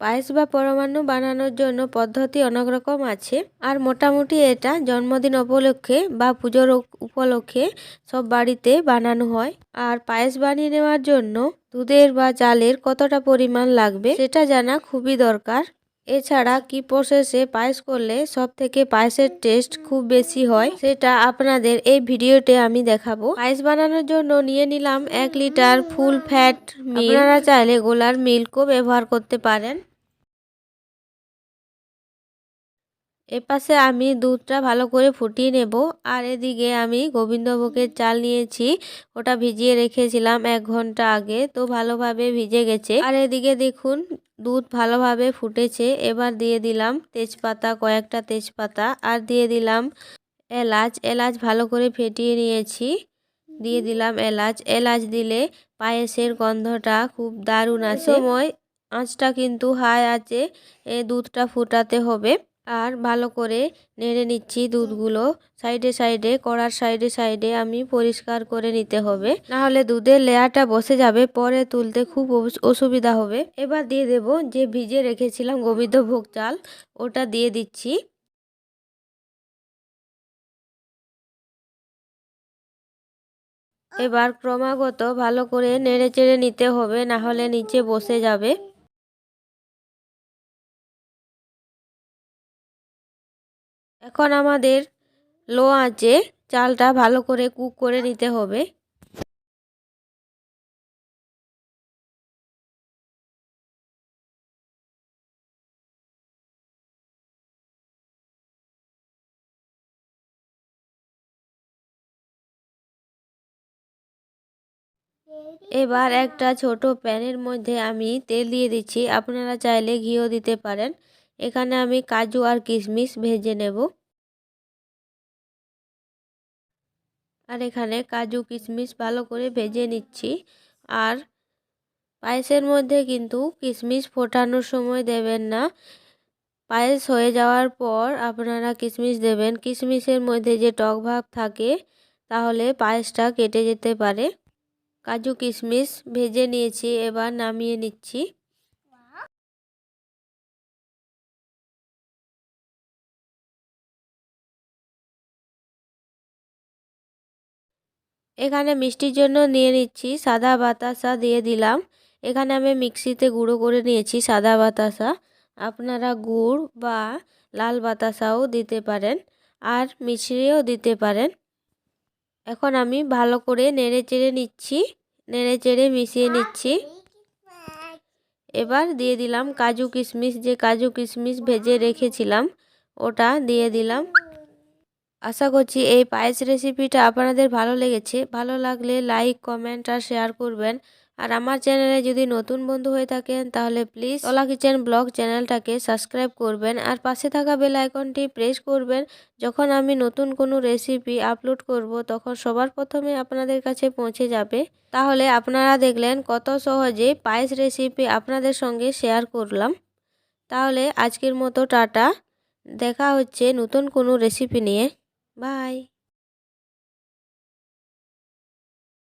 পায়েস বা পরমান্ন বানানোর জন্য পদ্ধতি অনেক রকম আছে। আর মোটামুটি এটা জন্মদিন উপলক্ষে বা পুজোর উপলক্ষে সব বাড়িতে বানানো হয়। আর পায়েস বানিয়ে নেওয়ার জন্য দুধের বা চালের কতটা পরিমাণ লাগবে সেটা জানা খুবই দরকার। এছাড়া কি প্রসেসে পায়েস করলে সব থেকে পায়েসের টেস্ট খুব বেশি হয় সেটা আপনাদের এই ভিডিওতে আমি দেখাবো। পায়েস বানানোর জন্য নিয়ে নিলাম এক লিটার ফুল ফ্যাট আপনারা চাইলে গোলার মিল্কও ব্যবহার করতে পারেন। এপাশে আমি দুধটা ভালো করে ফুটিয়ে নেব। আর এদিকে আমি গোবিন্দভোগের চাল নিয়েছি। ওটা ভিজিয়ে রেখেছিলাম এক ঘণ্টা আগে, তো ভালোভাবে ভিজে গেছে। আর এদিকে দেখুন, দুধ ভালোভাবে ফুটেছে। এবার দিয়ে দিলাম তেজপাতা, কয়েকটা তেজপাতা। আর দিয়ে দিলাম এলাচ। এলাচ ভালো করে ফেটিয়ে নিয়েছি। দিয়ে দিলাম এলাচ। এলাচ দিলে পায়েসের গন্ধটা খুব দারুণ আছে সময় আঁচটা কিন্তু হাই আছে, এ দুধটা ফুটাতে হবে। আর ভালো করে নেড়ে নিচ্ছি দুধগুলো। সাইডে সাইডে, কড়ার সাইডে সাইডে আমি পরিষ্কার করে নিতে হবে। না হলে দুধের লেয়ারটা বসে যাবে, পরে তুলতে খুব অস- অসুবিধা হবে। এবার দিয়ে দেব যে ভিজে রেখেছিলাম গোবিন্দভোগ চাল, ওটা দিয়ে দিচ্ছি। এবার ক্রমাগত ভালো করে নেড়ে চেড়ে নিতে হবে না হলে নিচে বসে যাবে। এখন আমাদের লো আঁচে চালটা ভালো করে কুক করে নিতে হবে। এবার একটা ছোট প্যানের মধ্যে আমি তেল দিয়ে দিচ্ছি। আপনারা চাইলে ঘিও দিতে পারেন। এখানে আমি কাজু আর কিশমিশ ভেজে নেব। আর এখানে কাজু, কিশমিশ ভালো করে ভেজে নিচ্ছি। আর পায়েসের মধ্যে কিন্তু কিশমিশ ফোটানোর সময় দেবেন না। পায়েস হয়ে যাওয়ার পর আপনারা কিশমিশ দেবেন। কিশমিশের মধ্যে যে টক ভাব থাকে, তাহলে পায়েসটা কেটে যেতে পারে। কাজু, কিশমিশ ভেজে নিয়েছি, এবার নামিয়ে নিচ্ছি। এখানে মিষ্টির জন্য নিয়ে নিচ্ছি সাদা বাতাসা দিয়ে দিলাম। এখানে আমি মিক্সিতে গুঁড়ো করে নিয়েছি সাদা বাতাসা। আপনারা গুড় বা লাল বাতাসাও দিতে পারেন আর মিশ্রিও দিতে পারেন। এখন আমি ভালো করে নেড়ে চেড়ে নিচ্ছি নেড়ে চেড়ে মিশিয়ে নিচ্ছি। এবার দিয়ে দিলাম কাজু কিশমিশ, যে কাজু কিশমিশ ভেজে রেখেছিলাম, ওটা দিয়ে দিলাম। আশা করছি এই পায়েস রেসিপিটা আপনাদের ভালো লেগেছে। ভালো লাগলে লাইক কমেন্ট আর শেয়ার করবেন। আর আমার চ্যানেলে যদি নতুন বন্ধু হয়ে থাকেন, তাহলে প্লিজ ওলা কিচেন ব্লগ চ্যানেলটাকে সাবস্ক্রাইব করবেন। আর পাশে থাকা বেল আইকনটি প্রেস করবেন। যখন আমি নতুন কোনো রেসিপি আপলোড করব, তখন সবার প্রথমে আপনাদের কাছে পৌঁছে যাবে। তাহলে আপনারা দেখলেন কত সহজে পায়েস রেসিপি আপনাদের সঙ্গে শেয়ার করলাম। তাহলে আজকের মতো টাটা। দেখা হচ্ছে নতুন কোনো রেসিপি নিয়ে। Bye!